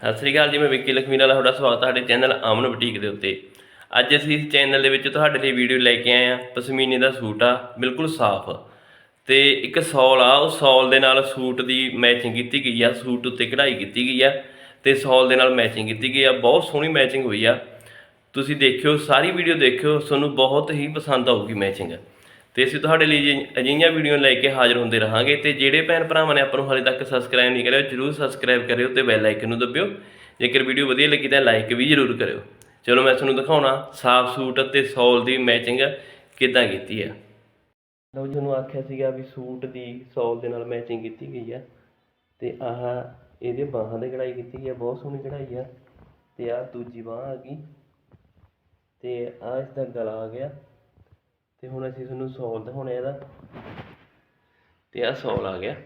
ਸਤਿ ਸ੍ਰੀ ਅਕਾਲ ਜੀ, ਮੈਂ ਵਿੱਕੀ ਲਖਮੀ ਨਾਲ ਤੁਹਾਡਾ ਸਵਾਗਤ ਹੈ ਸਾਡੇ ਚੈਨਲ ਅਮਨ ਬੁਟੀਕ ਦੇ ਉੱਤੇ। ਅੱਜ ਅਸੀਂ ਇਸ ਚੈਨਲ ਦੇ ਵਿੱਚ ਤੁਹਾਡੇ ਲਈ ਵੀਡੀਓ ਲੈ ਕੇ ਆਏ ਆ ਪਸ਼ਮੀਨੇ ਦਾ ਸੂਟ ਆ, ਬਿਲਕੁਲ ਸਾਫ਼। ਤੇ ਇੱਕ ਸੌਲ ਆ, ਉਹ ਸੌਲ ਦੇ ਨਾਲ ਸੂਟ ਦੀ ਮੈਚਿੰਗ ਕੀਤੀ ਗਈ ਆ, ਸੂਟ ਉੱਤੇ ਕਢਾਈ ਕੀਤੀ ਗਈ ਆ ਤੇ ਸੌਲ ਦੇ ਨਾਲ ਮੈਚਿੰਗ ਕੀਤੀ ਗਈ ਆ। ਬਹੁਤ ਸੋਹਣੀ ਮੈਚਿੰਗ ਹੋਈ ਆ। ਤੁਸੀਂ ਦੇਖਿਓ, ਸਾਰੀ ਵੀਡੀਓ ਦੇਖਿਓ, ਤੁਹਾਨੂੰ ਬਹੁਤ ਹੀ ਪਸੰਦ ਆਊਗੀ ਮੈਚਿੰਗ ਤੇ ਅਸੀਂ ਤੁਹਾਡੇ ਲਈ ਜੀ ਅਜਿਹੀਆਂ ਵੀਡੀਓ ਲੈ ਕੇ ਹਾਜ਼ਰ ਹੁੰਦੇ ਰਹਾਂਗੇ ਤੇ ਜਿਹੜੇ ਭੈਣ ਭਰਾਵਾਂ ਨੇ ਆਪਾਂ ਨੂੰ ਹਾਲੇ ਤੱਕ ਸਬਸਕ੍ਰਾਈਬ ਨਹੀਂ ਕਰਿਆ, ਜਰੂਰ ਸਬਸਕ੍ਰਾਈਬ ਕਰਿਓ ਤੇ ਬੈਲ ਆਈਕਨ ਨੂੰ ਦਬਿਓ। ਜੇਕਰ ਵੀਡੀਓ ਵਧੀਆ ਲੱਗੀ ਤਾਂ ਲਾਈਕ ਵੀ ਜਰੂਰ ਕਰਿਓ। ਚਲੋ ਮੈਂ ਤੁਹਾਨੂੰ ਦਿਖਾਉਣਾ, ਸਾਫ਼ ਸੂਟ ਅਤੇ ਸੌਲ ਦੀ ਮੈਚਿੰਗ ਕਿੱਦਾਂ ਕੀਤੀ ਹੈ। ਲਓ ਤੁਹਾਨੂੰ ਆਖਿਆ ਸੀਗਾ ਵੀ ਸੂਟ ਦੀ, ਸੌਲ ਦੇ ਨਾਲ ਮੈਚਿੰਗ ਕੀਤੀ ਗਈ ਆ ਤੇ ਆਹ ਇਹਦੇ ਬਾਹਾਂ ਤੇ ਕਢਾਈ ਕੀਤੀ ਗਈ ਹੈ, ਬਹੁਤ ਸੋਹਣੀ ਕਢਾਈ ਆ ਤੇ ਆਹ ਦੂਜੀ ਬਾਹ ਆ ਗਈ। ਤੇ ਆਹ ਇਸ ਦਾ ਗਲਾ ਆ ਗਿਆ। ਤੇ ਹੁਣ ਅਸੀਂ ਤੁਹਾਨੂੰ ਸੌਲ ਦਿਖਾਉਣੇ ਇਹਦਾ। ਤੇ ਆਹ ਸੋਲ ਆ ਗਿਆ।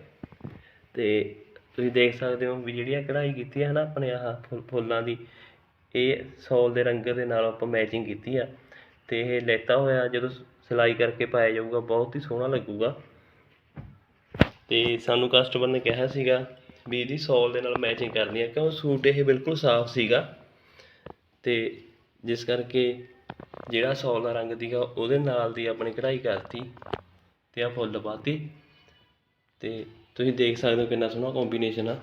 ਤੇ ਤੁਸੀਂ ਦੇਖ ਸਕਦੇ ਹੋ ਵੀ ਜਿਹੜੀ ਆ ਕਢਾਈ ਕੀਤੀ ਹੈ ਨਾ ਆਪਣੇ ਆਹ ਫੁੱਲ- ਫੁੱਲਾਂ ਦੀ, ਇਹ ਸੋਲ ਦੇ ਰੰਗ ਦੇ ਨਾਲ ਆਪਾਂ ਮੈਚਿੰਗ ਕੀਤੀ ਆ। ਤੇ ਇਹ ਲੈਤਾ ਹੋਇਆ, ਜਦੋਂ ਸਿਲਾਈ ਕਰਕੇ ਪਾਇਆ ਜਾਊਗਾ, ਬਹੁਤ ਹੀ ਸੋਹਣਾ ਲੱਗੂਗਾ। ਤੇ ਸਾਨੂੰ ਕਸਟਮਰ ਨੇ ਕਿਹਾ ਸੀਗਾ ਵੀ ਇਹਦੀ ਸੋਲ ਦੇ ਨਾਲ ਮੈਚਿੰਗ ਕਰਨੀ ਹੈ ਕਿਉਂ ਸੂਟ ਇਹ ਬਿਲਕੁਲ ਸਾਫ਼ ਸੀਗਾ। ਤੇ ਜਿਸ ਕਰਕੇ ਜਿਹੜਾ ਸੌਲ ਦਾ ਰੰਗ ਸੀਗਾ ਉਹਦੇ ਨਾਲ ਦੀ ਆਪਣੀ ਕਢਾਈ ਕਰਤੀ ਤੇ ਆ ਫੁੱਲ ਪਾਤੀ। ਤੇ ਤੁਸੀਂ ਦੇਖ ਸਕਦੇ ਹੋ ਕਿੰਨਾ ਸੋਹਣਾ ਕੰਬੀਨੇਸ਼ਨ ਆ।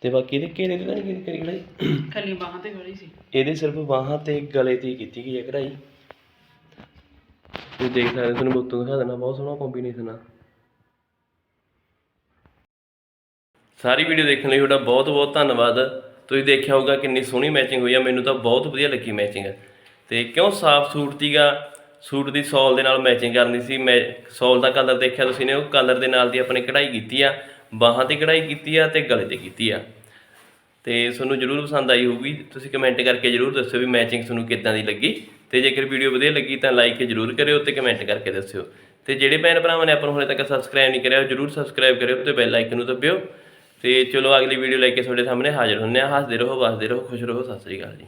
ਤੇ ਬਾਕੀ ਇਹਦੇ ਘੇਰੇ ਤੇ ਨਹੀਂ ਕਰੀ ਕਢਾਈ? ਖਾਲੀ ਬਾਹਾਂ ਤੇ ਖੜੀ ਸੀ। ਇਹਦੇ ਸਿਰਫ ਬਾਹਾਂ ਤੇ ਗਲੇ ਤੇ ਕੀਤੀ ਗਈ ਹੈ ਕਢਾਈ। ਤੁਸੀਂ ਦੇਖ ਸਕਦੇ ਹੋ ਤੁਹਾਨੂੰ ਬੁੱਤੋਂ ਦਿਖਾ ਦੇਣਾ ਬਹੁਤ ਸੋਹਣਾ ਕੰਬੀਨੇਸ਼ਨ ਆ। ਸਾਰੀ ਵੀਡੀਓ ਦੇਖਣ ਲਈ ਤੁਹਾਡਾ ਬਹੁਤ ਬਹੁਤ ਧੰਨਵਾਦ। ਤੁਸੀਂ ਦੇਖਿਆ ਹੋਊਗਾ ਕਿੰਨੀ ਸੋਹਣੀ ਮੈਚਿੰਗ ਹੋਈ ਆ, ਮੈਨੂੰ ਤਾਂ ਬਹੁਤ ਵਧੀਆ ਲੱਗੀ ਮੈਚਿੰਗ ਤੇ ਕਿਉਂ ਸਾਫ਼ ਸੂਟ ਸੀਗਾ? ਸੂਟ ਦੀ ਸੌਲ ਦੇ ਨਾਲ ਮੈਚਿੰਗ ਕਰਨੀ ਸੀ। ਮੈਂ ਸੌਲ ਦਾ ਕਲਰ ਦੇਖਿਆ ਤੁਸੀਂ ਨੇ, ਉਹ ਕਲਰ ਦੇ ਨਾਲ ਦੀ ਆਪਣੇ ਕਢਾਈ ਕੀਤੀ ਆ, ਬਾਹਾਂ ਤੇ ਕਢਾਈ ਕੀਤੀ ਆ ਤੇ ਗਲੇ ਤੇ ਕੀਤੀ ਆ। ਤੇ ਤੁਹਾਨੂੰ ਜਰੂਰ ਪਸੰਦ ਆਈ ਹੋਊਗੀ। ਤੁਸੀਂ ਕਮੈਂਟ ਕਰਕੇ ਜਰੂਰ ਦੱਸਿਓ ਵੀ ਮੈਚਿੰਗ ਤੁਹਾਨੂੰ ਕਿੱਦਾਂ ਦੀ ਲੱਗੀ। ਤੇ ਜੇਕਰ ਵੀਡੀਓ ਵਧੀਆ ਲੱਗੀ ਤਾਂ ਲਾਈਕ ਜਰੂਰ ਕਰਿਓ ਤੇ ਕਮੈਂਟ ਕਰਕੇ ਦੱਸਿਓ। ਤੇ ਜਿਹੜੇ ਭੈਣ ਭਰਾਵਾਂ ਨੇ ਆਪਾਂ ਨੂੰ ਹਾਲੇ ਤੱਕ ਸਬਸਕ੍ਰਾਈਬ ਨਹੀਂ ਕਰਿਆ ਜਰੂਰ ਸਬਸਕ੍ਰਾਈਬ ਕਰਿਓ ਤੇ ਬੈਲ ਆਈਕਨ ਨੂੰ ਦਬਿਓ। ਤੇ ਚਲੋ ਅਗਲੀ ਵੀਡੀਓ ਲੈ ਕੇ ਤੁਹਾਡੇ ਸਾਹਮਣੇ ਹਾਜ਼ਰ ਹੁੰਦੇ ਆ ਹੱਸਦੇ ਰਹੋ, ਵਸਦੇ ਰਹੋ, ਖੁਸ਼ ਰਹੋ। ਸਤਿ ਸ੍ਰੀ ਅਕਾਲ ਜੀ।